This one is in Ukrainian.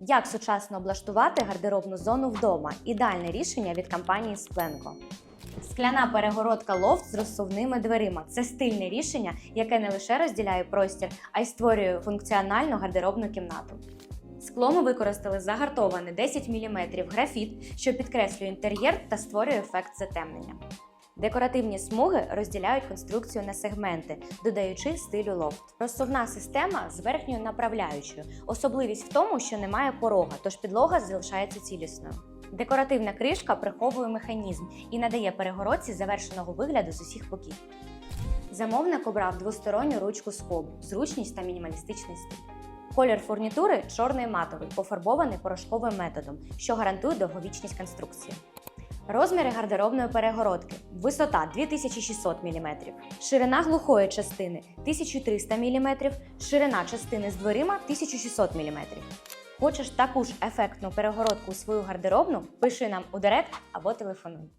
Як сучасно облаштувати гардеробну зону вдома? Ідеальне рішення від компанії Спленко. Скляна перегородка лофт з розсувними дверима це стильне рішення, яке не лише розділяє простір, а й створює функціональну гардеробну кімнату. Скло ми використали загартоване 10 мм графіт, що підкреслює інтер'єр та створює ефект затемнення. Декоративні смуги розділяють конструкцію на сегменти, додаючи стилю лофт. Розсувна система з верхньою направляючою. Особливість в тому, що немає порога, тож підлога залишається цілісною. Декоративна кришка приховує механізм і надає перегородці завершеного вигляду з усіх боків. Замовник обрав двосторонню ручку скобу, зручність та мінімалістичний стиль. Колір фурнітури чорний матовий, пофарбований порошковим методом, що гарантує довговічність конструкції. Розміри гардеробної перегородки. Висота 2600 мм, ширина глухої частини 1300 мм, ширина частини з дверима 1600 мм. Хочеш таку ж ефектну перегородку у свою гардеробну? Пиши нам у директ або телефонуй.